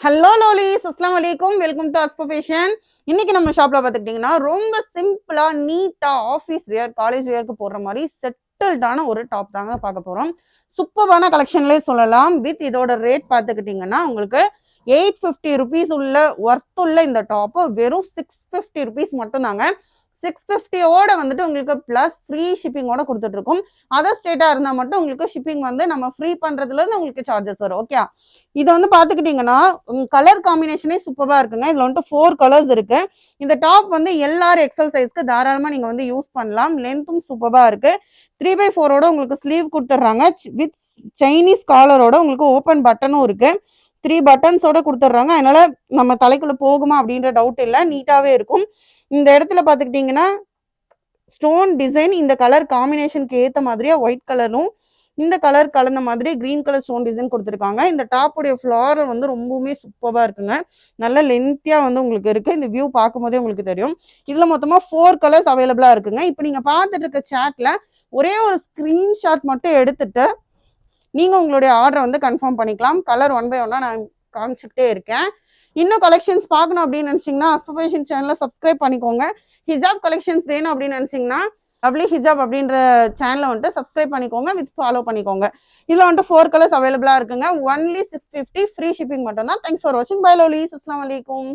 Hello லோலிஸ் அஸ்லாம் வலைக்கும் welcome to அஸ்போஃபேஷன் இன்னைக்கு நம்ம ஷாப்ல பார்த்துக்கிட்டிங்கன்னா ரொம்ப சிம்பிளா நீட்டா ஆஃபீஸ் வியர் காலேஜ் வியர்க்கு போடுற மாதிரி செட்டில்டான ஒரு டாப் தாங்க பார்க்க போறோம். சூப்பரான கலெக்ஷன்லேயே சொல்லலாம். வித் இதோட ரேட் பார்த்துக்கிட்டிங்கன்னா உங்களுக்கு எயிட் ஃபிஃப்டி ருபீஸ் உள்ள ஒர்த் உள்ள இந்த டாப்பு வெறும் சிக்ஸ் ஃபிஃப்டி ருபீஸ் மட்டும்தாங்க. சிக்ஸ் ஃபிஃப்டியோட வந்துட்டு உங்களுக்கு ப்ளஸ் ஃப்ரீ ஷிப்பிங்கோட கொடுத்துட்ருக்கோம். அதர் ஸ்டேட்டாக இருந்தால் மட்டும் உங்களுக்கு ஷிப்பிங் வந்து நம்ம ஃப்ரீ பண்ணுறதுலேருந்து உங்களுக்கு சார்ஜஸ் வரும் ஓகே இது வந்து பார்த்துக்கிட்டிங்கன்னா கலர் காம்பினேஷனே சூப்பராக இருக்குங்க. இதில் வந்துட்டு ஃபோர் கலர்ஸ் இருக்குது இந்த டாப் வந்து எல்லாரும் எக்ஸல் சைஸ்க்கு தாராளமாக நீங்கள் வந்து யூஸ் பண்ணலாம். லென்த்தும் சூப்பராக இருக்குது த்ரீ பை ஃபோரோட உங்களுக்கு ஸ்லீவ் கொடுத்துட்றாங்க. வித் சைனீஸ் காலரோட உங்களுக்கு ஓப்பன் பட்டனும் இருக்குது த்ரீ பட்டன்ஸோட கொடுத்துட்றாங்க அதனால நம்ம தலைக்குள்ள போகுமா அப்படின்ற டவுட் இல்லை. நீட்டாகவே இருக்கும். இந்த இடத்துல பார்த்துக்கிட்டிங்கன்னா ஸ்டோன் டிசைன் இந்த கலர் காம்பினேஷனுக்கு ஏற்ற மாதிரியா ஒயிட் கலரும் இந்த கலர் கலந்த மாதிரி கிரீன் கலர் ஸ்டோன் டிசைன் கொடுத்துருக்காங்க. இந்த டாப்புடைய ஃப்ளார் வந்து ரொம்பவுமே சூப்பராக இருக்குங்க. நல்ல லென்த்தியாக வந்து உங்களுக்கு இருக்குது இந்த வியூ பார்க்கும்போதே உங்களுக்கு தெரியும். இதில் மொத்தமாக ஃபோர் கலர்ஸ் அவைலபிளாக இருக்குங்க. இப்போ நீங்கள் பார்த்துட்டு இருக்க சேட்டில் ஒரே ஒரு ஸ்க்ரீன்ஷாட் மட்டும் எடுத்துட்டு நீங்கள் உங்களுடைய ஆர்டரை வந்து கன்ஃபார்ம் பண்ணிக்கலாம். கலர் ஒன் பை ஒன்னாக நான் காமிச்சுக்கிட்டே இருக்கேன். இன்னும் கலெக்ஷன்ஸ் பார்க்கணும் அப்படின்னு நினச்சிங்கன்னா அஸ்போபேஷன் சேனலை சப்ஸ்கிரைப் பண்ணிக்கோங்க. ஹிஜாப் கலெக்ஷன்ஸ் வேணும் அப்படின்னு நினச்சிங்கன்னா லவ்லி ஹிஜாப் அப்படின்ற சேனலை வந்துட்டு சப்ஸ்கிரைப் பண்ணிக்கோங்க வித் ஃபாலோ பண்ணிக்கோங்க. இதில் வந்துட்டு ஃபோர் கலர்ஸ் அவைலபிளாக இருக்குங்க. Only six fifty free shipping மட்டும் தான் தேங்க்ஸ் ஃபார் வாட்சிங் பை லவ்லி அஸ்லாம் வலைக்கும்